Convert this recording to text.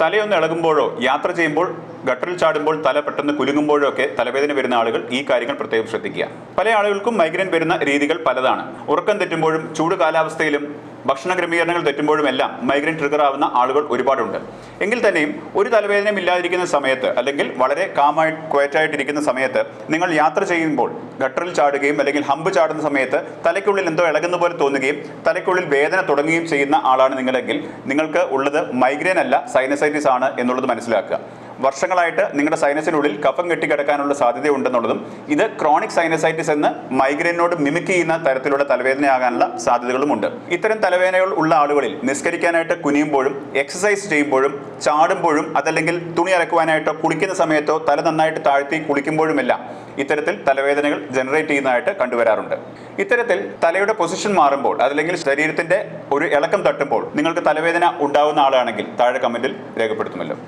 തലയൊന്ന് ഇളകുമ്പോഴോ യാത്ര ചെയ്യുമ്പോൾ ഗട്ടറിൽ ചാടുമ്പോൾ തല പെട്ടെന്ന് കുലുങ്ങുമ്പോഴോ ഒക്കെ തലവേദന വരുന്ന ആളുകൾ ഈ കാര്യങ്ങൾ പ്രത്യേകം ശ്രദ്ധിക്കുക. പല ആളുകൾക്കും മൈഗ്രെയിൻ വരുന്ന രീതികൾ പലതാണ്. ഉറക്കം തെറ്റുമ്പോഴും ചൂട് കാലാവസ്ഥയിലും ഭക്ഷണ ക്രമീകരണങ്ങൾ തെറ്റുമ്പോഴുമെല്ലാം മൈഗ്രെയിൻ ട്രിഗർ ആവുന്ന ആളുകൾ ഒരുപാടുണ്ട്. എങ്കിൽ തന്നെയും ഒരു തലവേദനയും ഇല്ലാതിരിക്കുന്ന സമയത്ത് അല്ലെങ്കിൽ വളരെ കാമായി ക്വയറ്റായിട്ടിരിക്കുന്ന സമയത്ത് നിങ്ങൾ യാത്ര ചെയ്യുമ്പോൾ ഗട്ടറിൽ ചാടുകയും അല്ലെങ്കിൽ ഹമ്പ് ചാടുന്ന സമയത്ത് തലയ്ക്കുള്ളിൽ എന്തോ ഇളകുന്ന പോലെ തോന്നുകയും തലയ്ക്കുള്ളിൽ വേദന തുടങ്ങുകയും ചെയ്യുന്ന ആളാണ് നിങ്ങളെങ്കിൽ നിങ്ങൾക്ക് ഉള്ളത് മൈഗ്രെയിൻ അല്ല സൈനസൈറ്റിസ് ആണ് എന്നുള്ളത് മനസ്സിലാക്കുക. വർഷങ്ങളായിട്ട് നിങ്ങളുടെ സൈനസിനുള്ളിൽ കഫം കെട്ടിക്കിടക്കാനുള്ള സാധ്യതയുണ്ടെന്നുള്ളതും ഇത് ക്രോണിക് സൈനസൈറ്റിസ് എന്ന് മൈഗ്രെയിനോട് മിമിക് ചെയ്യുന്ന തരത്തിലുള്ള തലവേദനയാകാനുള്ള സാധ്യതകളുമുണ്ട്. ഇത്തരം തലവേദനകൾ ഉള്ള ആളുകളിൽ നിസ്കരിക്കാനായിട്ട് കുനിയുമ്പോഴും എക്സസൈസ് ചെയ്യുമ്പോഴും ചാടുമ്പോഴും അതല്ലെങ്കിൽ തുണി അലക്കുവാനായിട്ടോ കുളിക്കുന്ന സമയത്തോ തല നന്നായിട്ട് താഴ്ത്തി കുളിക്കുമ്പോഴുമെല്ലാം ഇത്തരത്തിൽ തലവേദനകൾ ജനറേറ്റ് ചെയ്യുന്നതായിട്ട് കണ്ടുവരാറുണ്ട്. ഇത്തരത്തിൽ തലയുടെ പൊസിഷൻ മാറുമ്പോൾ അതല്ലെങ്കിൽ ശരീരത്തിന്റെ ഒരു ഇളക്കം തട്ടുമ്പോൾ നിങ്ങൾക്ക് തലവേദന ഉണ്ടാവുന്ന ആളാണെങ്കിൽ താഴെ കമന്റിൽ രേഖപ്പെടുത്തുമല്ലോ.